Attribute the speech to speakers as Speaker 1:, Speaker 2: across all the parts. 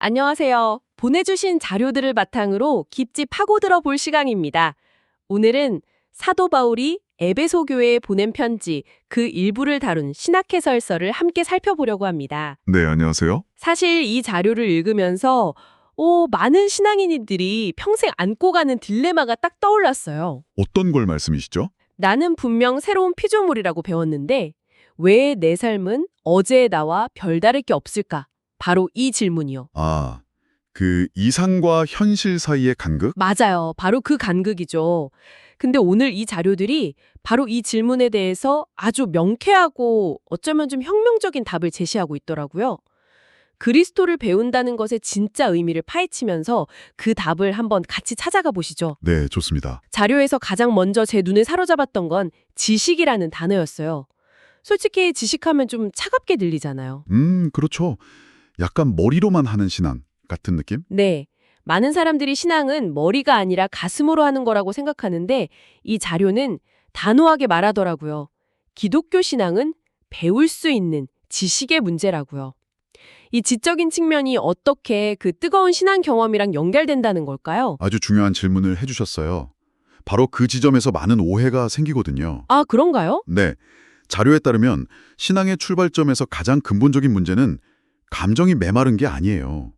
Speaker 1: 안녕하세요. 보내주신 자료들을 바탕으로 깊이 파고들어 볼 시간입니다. 오늘은 사도 바울이 에베소 교회에 보낸 편지 그 일부를 다룬 신학 해설서를 함께 살펴보려고 합니다.
Speaker 2: 네, 안녕하세요.
Speaker 1: 사실 이 자료를 읽으면서 오, 많은 신앙인들이 평생 안고 가는 딜레마가 딱 떠올랐어요.
Speaker 2: 어떤 걸 말씀이시죠?
Speaker 1: 나는 분명 새로운 피조물이라고 배웠는데 왜 내 삶은 어제의 나와 별다를 게 없을까? 바로 이 질문이요.
Speaker 2: 아, 그 이상과 현실 사이의 간극?
Speaker 1: 맞아요. 바로 그 간극이죠. 근데 오늘 이 자료들이 바로 이 질문에 대해서 아주 명쾌하고 어쩌면 좀 혁명적인 답을 제시하고 있더라고요. 그리스도를 배운다는 것의 진짜 의미를 파헤치면서 그 답을 한번 같이 찾아가 보시죠.
Speaker 2: 네, 좋습니다.
Speaker 1: 자료에서 가장 먼저 제 눈을 사로잡았던 건 지식이라는 단어였어요. 솔직히 지식하면 좀 차갑게 들리잖아요.
Speaker 2: 음, 그렇죠. 약간 머리로만 하는 신앙 같은 느낌?
Speaker 1: 네. 많은 사람들이 신앙은 머리가 아니라 가슴으로 하는 거라고 생각하는데 이 자료는 단호하게 말하더라고요. 기독교 신앙은 배울 수 있는 지식의 문제라고요. 이 지적인 측면이 어떻게 그 뜨거운 신앙 경험이랑 연결된다는 걸까요?
Speaker 2: 아주 중요한 질문을 해주셨어요. 바로 그 지점에서 많은 오해가 생기거든요.
Speaker 1: 아, 그런가요?
Speaker 2: 네, 자료에 따르면 신앙의 출발점에서 가장 근본적인 문제는 감정이 메마른 게 아니에요.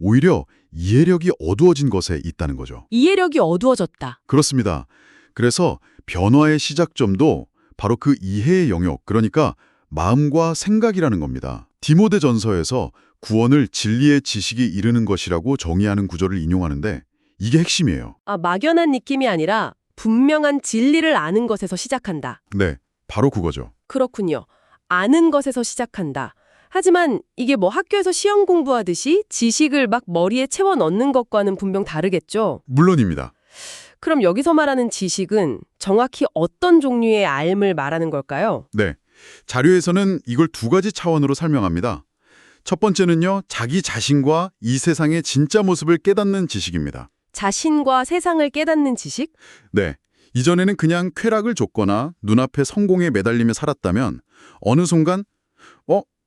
Speaker 2: 오히려 이해력이 어두워진 것에 있다는 거죠.
Speaker 1: 이해력이 어두워졌다.
Speaker 2: 그렇습니다. 그래서 변화의 시작점도 바로 그 이해의 영역, 그러니까 마음과 생각이라는 겁니다. 디모데 전서에서 구원을 진리의 지식이 이르는 것이라고 정의하는 구절을 인용하는데 이게 핵심이에요.
Speaker 1: 아, 막연한 느낌이 아니라 분명한 진리를 아는 것에서 시작한다.
Speaker 2: 네, 바로 그거죠.
Speaker 1: 그렇군요. 아는 것에서 시작한다. 하지만 이게 뭐 학교에서 시험 공부하듯이 지식을 막 머리에 채워 넣는 것과는 분명 다르겠죠.
Speaker 2: 물론입니다.
Speaker 1: 그럼 여기서 말하는 지식은 정확히 어떤 종류의 알을 말하는 걸까요?
Speaker 2: 네, 자료에서는 이걸 두 가지 차원으로 설명합니다. 첫 번째는요, 자기 자신과 이 세상의 진짜 모습을 깨닫는 지식입니다.
Speaker 1: 자신과 세상을 깨닫는 지식?
Speaker 2: 네. 이전에는 그냥 쾌락을 줬거나 눈앞에 성공에 매달리며 살았다면 어느 순간 어?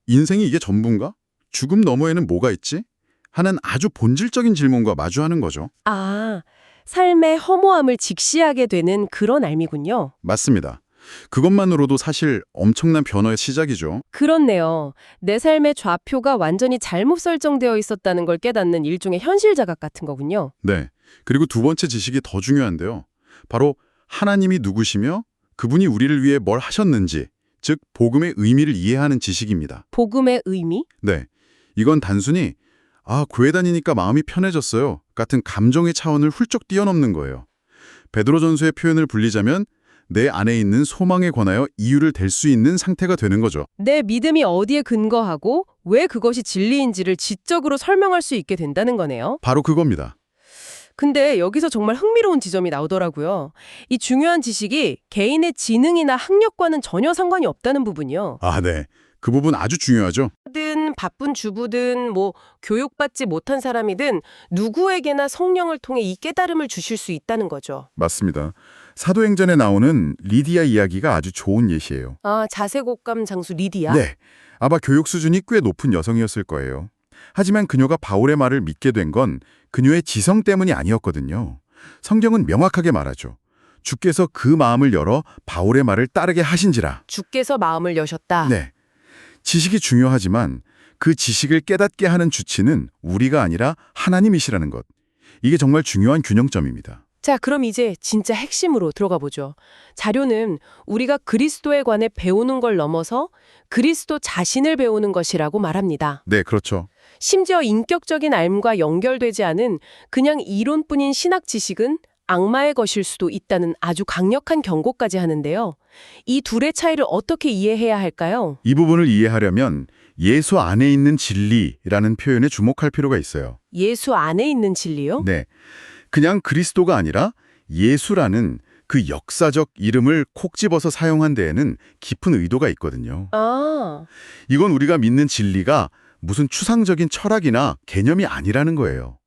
Speaker 2: 인생이 이게 전부인가? 죽음 너머에는 뭐가 있지? 하는 아주 본질적인 질문과 마주하는 거죠.
Speaker 1: 아, 삶의 허무함을 직시하게 되는 그런 알미군요.
Speaker 2: 맞습니다. 그것만으로도 사실 엄청난 변화의 시작이죠.
Speaker 1: 그렇네요. 내 삶의 좌표가 완전히 잘못 설정되어 있었다는 걸 깨닫는 일종의 현실 자각 같은 거군요.
Speaker 2: 네. 그리고 두 번째 지식이 더 중요한데요. 바로 하나님이 누구시며 그분이 우리를 위해 뭘 하셨는지, 즉 복음의 의미를 이해하는 지식입니다.
Speaker 1: 복음의 의미?
Speaker 2: 네. 이건 단순히 아, 교회 다니니까 마음이 편해졌어요. 같은 감정의 차원을 훌쩍 뛰어넘는 거예요. 베드로전서의 표현을 불리자면 내 안에 있는 소망에 관하여 이유를 댈 수 있는 상태가 되는 거죠.
Speaker 1: 내 믿음이 어디에 근거하고 왜 그것이 진리인지를 지적으로 설명할 수 있게 된다는 거네요.
Speaker 2: 바로 그겁니다.
Speaker 1: 근데 여기서 정말 흥미로운 지점이 나오더라고요. 이 중요한 지식이 개인의 지능이나 학력과는 전혀 상관이 없다는 부분이요.
Speaker 2: 아, 네. 그 부분 아주 중요하죠.
Speaker 1: 든 바쁜 주부든 뭐 교육받지 못한 사람이든 누구에게나 성령을 통해 이 깨달음을 주실 수 있다는 거죠.
Speaker 2: 맞습니다. 사도행전에 나오는 리디아 이야기가 아주 좋은 예시예요.
Speaker 1: 아, 자세곡감 장수 리디아?
Speaker 2: 네. 아마 교육 수준이 꽤 높은 여성이었을 거예요. 하지만 그녀가 바울의 말을 믿게 된 건 그녀의 지성 때문이 아니었거든요. 성경은 명확하게 말하죠. 주께서 그 마음을 열어 바울의 말을 따르게 하신지라.
Speaker 1: 주께서 마음을 여셨다.
Speaker 2: 네. 지식이 중요하지만 그 지식을 깨닫게 하는 주치는 우리가 아니라 하나님이시라는 것. 이게 정말 중요한 균형점입니다.
Speaker 1: 자, 그럼 이제 진짜 핵심으로 들어가 보죠. 자료는 우리가 그리스도에 관해 배우는 걸 넘어서 그리스도 자신을 배우는 것이라고 말합니다.
Speaker 2: 네, 그렇죠.
Speaker 1: 심지어 인격적인 삶과 연결되지 않은 그냥 이론뿐인 신학 지식은 악마의 것일 수도 있다는 아주 강력한 경고까지 하는데요. 이 둘의 차이를 어떻게 이해해야 할까요?
Speaker 2: 이 부분을 이해하려면 예수 안에 있는 진리라는 표현에 주목할 필요가 있어요.
Speaker 1: 예수 안에 있는 진리요?
Speaker 2: 네. 그냥 그리스도가 아니라 예수라는 그 역사적 이름을 콕 집어서 사용한 데에는 깊은 의도가 있거든요.
Speaker 1: 아,
Speaker 2: 이건 우리가 믿는 진리가 무슨 추상적인 철학이나 개념이 아니라는 거예요.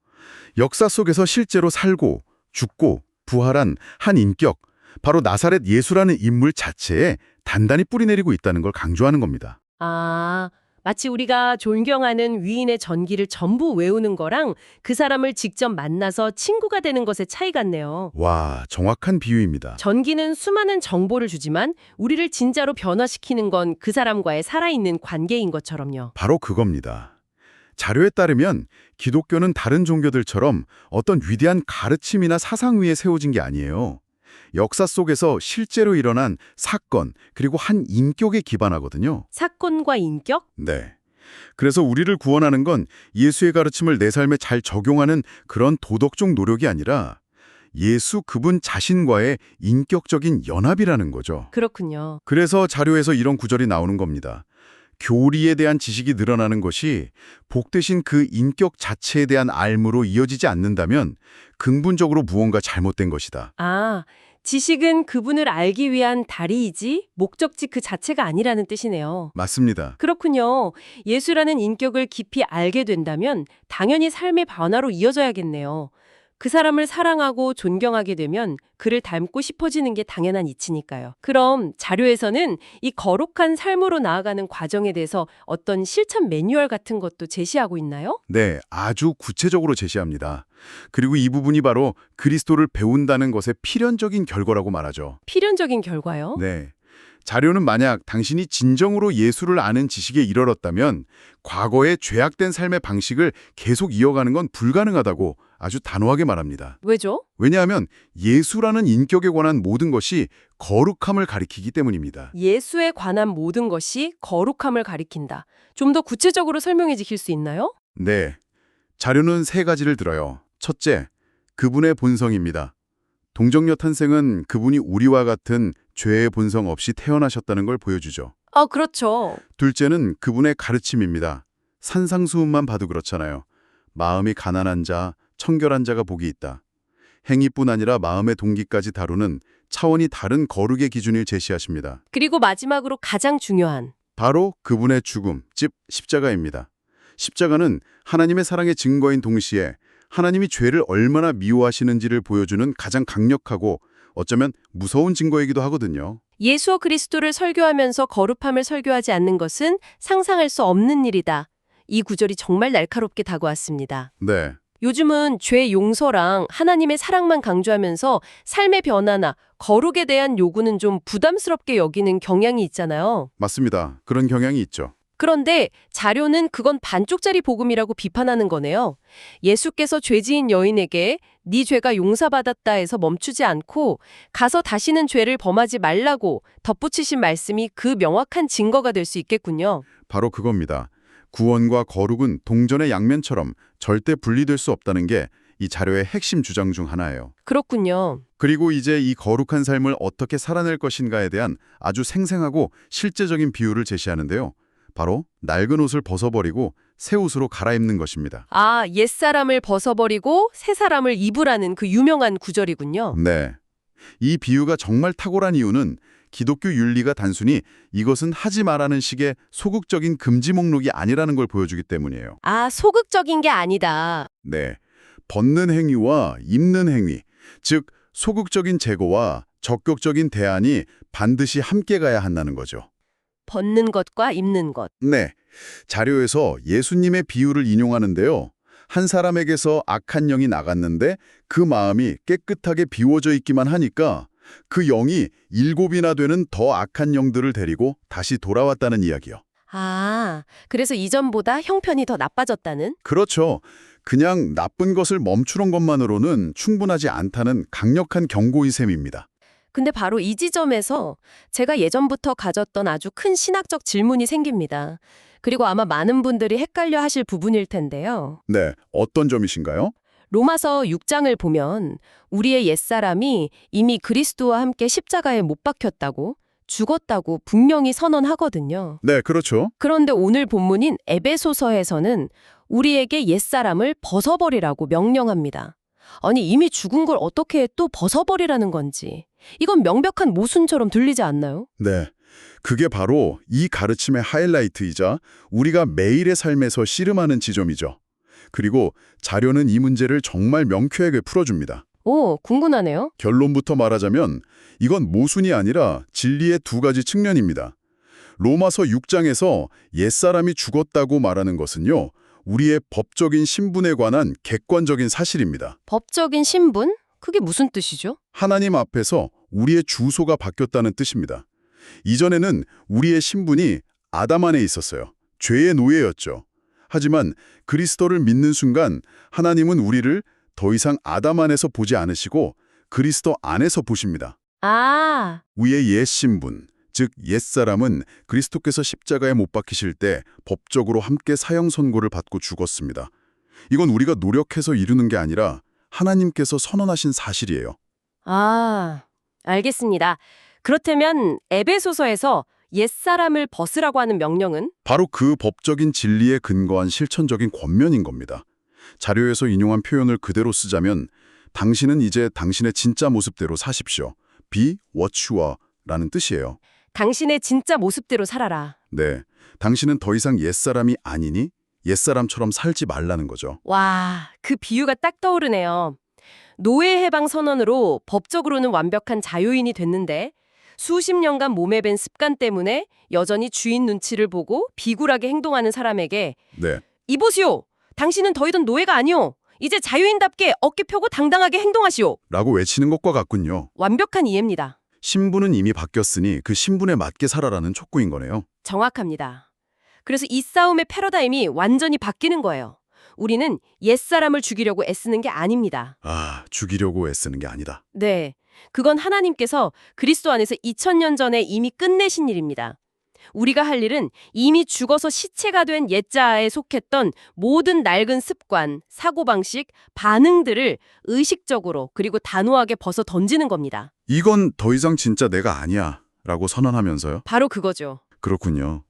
Speaker 2: 역사 속에서 실제로 살고 죽고 부활한 한 인격, 바로 나사렛 예수라는 인물 자체에 단단히 뿌리내리고 있다는 걸 강조하는 겁니다.
Speaker 1: 아, 마치 우리가 존경하는 위인의 전기를 전부 외우는 거랑 그 사람을 직접 만나서 친구가 되는 것의 차이 같네요.
Speaker 2: 와, 정확한 비유입니다.
Speaker 1: 전기는 수많은 정보를 주지만 우리를 진짜로 변화시키는 건 그 사람과의 살아있는 관계인 것처럼요.
Speaker 2: 바로 그겁니다. 자료에 따르면 기독교는 다른 종교들처럼 어떤 위대한 가르침이나 사상 위에 세워진 게 아니에요. 역사 속에서 실제로 일어난 사건 그리고 한 인격에 기반하거든요.
Speaker 1: 사건과 인격?
Speaker 2: 네. 그래서 우리를 구원하는 건 예수의 가르침을 내 삶에 잘 적용하는 그런 도덕적 노력이 아니라 예수 그분 자신과의 인격적인 연합이라는 거죠.
Speaker 1: 그렇군요.
Speaker 2: 그래서 자료에서 이런 구절이 나오는 겁니다. 교리에 대한 지식이 늘어나는 것이 복되신 그 인격 자체에 대한 알무로 이어지지 않는다면 근본적으로 무언가 잘못된 것이다.
Speaker 1: 아, 지식은 그분을 알기 위한 다리이지 목적지 그 자체가 아니라는 뜻이네요.
Speaker 2: 맞습니다.
Speaker 1: 그렇군요. 예수라는 인격을 깊이 알게 된다면 당연히 삶의 변화로 이어져야겠네요. 그 사람을 사랑하고 존경하게 되면 그를 닮고 싶어지는 게 당연한 이치니까요. 그럼 자료에서는 이 거룩한 삶으로 나아가는 과정에 대해서 어떤 실천 매뉴얼 같은 것도 제시하고 있나요?
Speaker 2: 네, 아주 구체적으로 제시합니다. 그리고 이 부분이 바로 그리스도를 배운다는 것의 필연적인 결과라고 말하죠.
Speaker 1: 필연적인 결과요?
Speaker 2: 네. 자료는 만약 당신이 진정으로 예수를 아는 지식에 이르렀다면 과거의 죄악된 삶의 방식을 계속 이어가는 건 불가능하다고 아주 단호하게 말합니다.
Speaker 1: 왜죠?
Speaker 2: 왜냐하면 예수라는 인격에 관한 모든 것이 거룩함을 가리키기 때문입니다.
Speaker 1: 예수에 관한 모든 것이 거룩함을 가리킨다. 좀 더 구체적으로 설명해 주실 수 있나요?
Speaker 2: 네. 자료는 세 가지를 들어요. 첫째, 그분의 본성입니다. 동정녀 탄생은 그분이 우리와 같은 죄의 본성 없이 태어나셨다는 걸 보여주죠.
Speaker 1: 아, 그렇죠.
Speaker 2: 둘째는 그분의 가르침입니다. 산상수훈만 봐도 그렇잖아요. 마음이 가난한 자, 청결한 자가 복이 있다. 행위뿐 아니라 마음의 동기까지 다루는 차원이 다른 거룩의 기준을 제시하십니다.
Speaker 1: 그리고 마지막으로 가장 중요한
Speaker 2: 바로 그분의 죽음, 즉 십자가입니다. 십자가는 하나님의 사랑의 증거인 동시에 하나님이 죄를 얼마나 미워하시는지를 보여주는 가장 강력하고 어쩌면 무서운 증거이기도 하거든요.
Speaker 1: 예수와 그리스도를 설교하면서 거룩함을 설교하지 않는 것은 상상할 수 없는 일이다. 이 구절이 정말 날카롭게 다가왔습니다.
Speaker 2: 네,
Speaker 1: 요즘은 죄 용서랑 하나님의 사랑만 강조하면서 삶의 변화나 거룩에 대한 요구는 좀 부담스럽게 여기는 경향이 있잖아요.
Speaker 2: 맞습니다. 그런 경향이 있죠.
Speaker 1: 그런데 자료는 그건 반쪽짜리 복음이라고 비판하는 거네요. 예수께서 죄지은 여인에게 네 죄가 용서받았다 해서 멈추지 않고 가서 다시는 죄를 범하지 말라고 덧붙이신 말씀이 그 명확한 증거가 될 수 있겠군요.
Speaker 2: 바로 그겁니다. 구원과 거룩은 동전의 양면처럼 절대 분리될 수 없다는 게 이 자료의 핵심 주장 중 하나예요.
Speaker 1: 그렇군요.
Speaker 2: 그리고 이제 이 거룩한 삶을 어떻게 살아낼 것인가에 대한 아주 생생하고 실제적인 비유를 제시하는데요. 바로 낡은 옷을 벗어버리고 새 옷으로 갈아입는 것입니다.
Speaker 1: 아, 옛사람을 벗어버리고 새 사람을 입으라는 그 유명한 구절이군요.
Speaker 2: 네. 이 비유가 정말 탁월한 이유는 기독교 윤리가 단순히 이것은 하지 말라는 식의 소극적인 금지 목록이 아니라는 걸 보여주기 때문이에요.
Speaker 1: 아, 소극적인 게 아니다.
Speaker 2: 네. 벗는 행위와 입는 행위, 즉 소극적인 제거와 적극적인 대안이 반드시 함께 가야 한다는 거죠.
Speaker 1: 벗는 것과 입는 것.
Speaker 2: 네. 자료에서 예수님의 비유를 인용하는데요. 한 사람에게서 악한 영이 나갔는데 그 마음이 깨끗하게 비워져 있기만 하니까 그 영이 일곱이나 되는 더 악한 영들을 데리고 다시 돌아왔다는 이야기요.
Speaker 1: 아, 그래서 이전보다 형편이 더 나빠졌다는?
Speaker 2: 그렇죠. 그냥 나쁜 것을 멈추는 것만으로는 충분하지 않다는 강력한 경고의 셈입니다.
Speaker 1: 근데 바로 이 지점에서 제가 예전부터 가졌던 아주 큰 신학적 질문이 생깁니다. 그리고 아마 많은 분들이 헷갈려 하실 부분일 텐데요.
Speaker 2: 네, 어떤 점이신가요?
Speaker 1: 로마서 6장을 보면 우리의 옛사람이 이미 그리스도와 함께 십자가에 못 박혔다고 죽었다고 분명히 선언하거든요.
Speaker 2: 네, 그렇죠.
Speaker 1: 그런데 오늘 본문인 에베소서에서는 우리에게 옛사람을 벗어버리라고 명령합니다. 아니 이미 죽은 걸 어떻게 또 벗어버리라는 건지 이건 명백한 모순처럼 들리지 않나요?
Speaker 2: 네. 그게 바로 이 가르침의 하이라이트이자 우리가 매일의 삶에서 씨름하는 지점이죠. 그리고 자료는 이 문제를 정말 명쾌하게 풀어줍니다.
Speaker 1: 오 궁금하네요.
Speaker 2: 결론부터 말하자면 이건 모순이 아니라 진리의 두 가지 측면입니다. 로마서 6장에서 옛사람이 죽었다고 말하는 것은요. 우리의 법적인 신분에 관한 객관적인 사실입니다.
Speaker 1: 법적인 신분? 그게 무슨 뜻이죠?
Speaker 2: 하나님 앞에서 우리의 주소가 바뀌었다는 뜻입니다. 이전에는 우리의 신분이 아담 안에 있었어요. 죄의 노예였죠. 하지만 그리스도를 믿는 순간 하나님은 우리를 더 이상 아담 안에서 보지 않으시고 그리스도 안에서 보십니다.
Speaker 1: 아,
Speaker 2: 우리의 옛 신분, 즉 옛사람은 그리스도께서 십자가에 못 박히실 때 법적으로 함께 사형 선고를 받고 죽었습니다. 이건 우리가 노력해서 이루는 게 아니라 하나님께서 선언하신 사실이에요.
Speaker 1: 아, 알겠습니다. 그렇다면 에베소서에서 옛사람을 벗으라고 하는 명령은
Speaker 2: 바로 그 법적인 진리에 근거한 실천적인 권면인 겁니다. 자료에서 인용한 표현을 그대로 쓰자면 당신은 이제 당신의 진짜 모습대로 사십시오. Be what you are 라는 뜻이에요.
Speaker 1: 당신의 진짜 모습대로 살아라.
Speaker 2: 네, 당신은 더 이상 옛사람이 아니니 옛사람처럼 살지 말라는 거죠.
Speaker 1: 와, 그 비유가 딱 떠오르네요. 노예 해방 선언으로 법적으로는 완벽한 자유인이 됐는데 수십 년간 몸에 밴 습관 때문에 여전히 주인 눈치를 보고 비굴하게 행동하는 사람에게
Speaker 2: 네,
Speaker 1: 이보시오. 당신은 더 이상 노예가 아니오. 이제 자유인답게 어깨 펴고 당당하게 행동하시오.
Speaker 2: 라고 외치는 것과 같군요.
Speaker 1: 완벽한 이해입니다.
Speaker 2: 신분은 이미 바뀌었으니 그 신분에 맞게 살아라는 촉구인 거네요.
Speaker 1: 정확합니다. 그래서 이 싸움의 패러다임이 완전히 바뀌는 거예요. 우리는 옛사람을 죽이려고 애쓰는 게 아닙니다.
Speaker 2: 아, 죽이려고 애쓰는 게 아니다.
Speaker 1: 네. 그건 하나님께서 그리스도 안에서 2000년 전에 이미 끝내신 일입니다. 우리가 할 일은 이미 죽어서 시체가 된 옛자아에 속했던 모든 낡은 습관, 사고방식, 반응들을 의식적으로 그리고 단호하게 벗어 던지는 겁니다.
Speaker 2: 이건 더 이상 진짜 내가 아니야 라고 선언하면서요.
Speaker 1: 바로 그거죠.
Speaker 2: 그렇군요.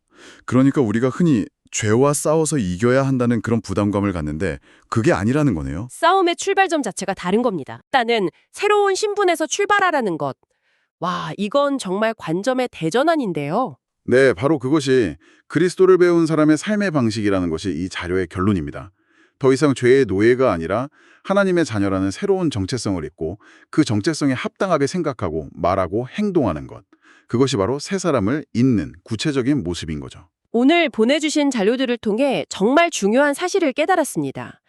Speaker 2: 그러니까 우리가 흔히 죄와 싸워서 이겨야 한다는 그런 부담감을 갖는데 그게 아니라는 거네요.
Speaker 1: 싸움의 출발점 자체가 다른 겁니다. 일단은 새로운 신분에서 출발하라는 것. 와, 이건 정말 관점의 대전환인데요.
Speaker 2: 네, 바로 그것이 그리스도를 배운 사람의 삶의 방식이라는 것이 이 자료의 결론입니다. 더 이상 죄의 노예가 아니라 하나님의 자녀라는 새로운 정체성을 잊고 그 정체성에 합당하게 생각하고 말하고 행동하는 것. 그것이 바로 새 사람을 잇는 구체적인 모습인 거죠.
Speaker 1: 오늘 보내주신 자료들을 통해 정말 중요한 사실을 깨달았습니다.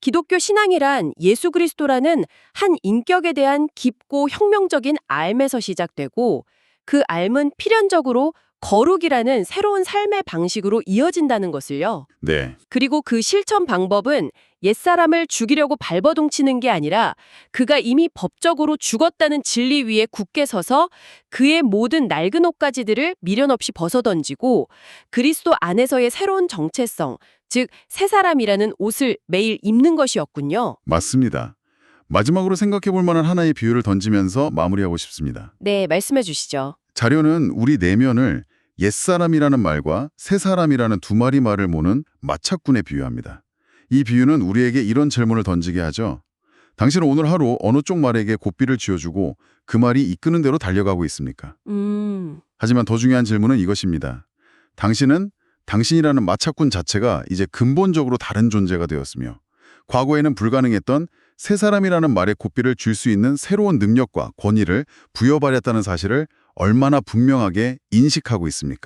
Speaker 1: 기독교 신앙이란 예수 그리스도라는 한 인격에 대한 깊고 혁명적인 알에서 시작되고 그 알은 필연적으로 거룩이라는 새로운 삶의 방식으로 이어진다는 것을요.
Speaker 2: 네,
Speaker 1: 그리고 그 실천 방법은 옛사람을 죽이려고 발버둥치는 게 아니라 그가 이미 법적으로 죽었다는 진리 위에 굳게 서서 그의 모든 낡은 옷가지들을 미련 없이 벗어던지고 그리스도 안에서의 새로운 정체성, 즉 새 사람이라는 옷을 매일 입는 것이었군요.
Speaker 2: 맞습니다. 마지막으로 생각해 볼 만한 하나의 비유를 던지면서 마무리하고 싶습니다.
Speaker 1: 네, 말씀해 주시죠.
Speaker 2: 자료는 우리 내면을 옛사람이라는 말과 새사람이라는 두 마리 말을 모는 마차꾼에 비유합니다. 이 비유는 우리에게 이런 질문을 던지게 하죠. 당신은 오늘 하루 어느 쪽 말에게 고삐를 쥐어주고 그 말이 이끄는 대로 달려가고 있습니까?
Speaker 1: 음,
Speaker 2: 하지만 더 중요한 질문은 이것입니다. 당신은 당신이라는 마차꾼 자체가 이제 근본적으로 다른 존재가 되었으며 과거에는 불가능했던 새 사람이라는 말에 고삐를 줄 수 있는 새로운 능력과 권위를 부여받았다는 사실을 얼마나 분명하게 인식하고 있습니까?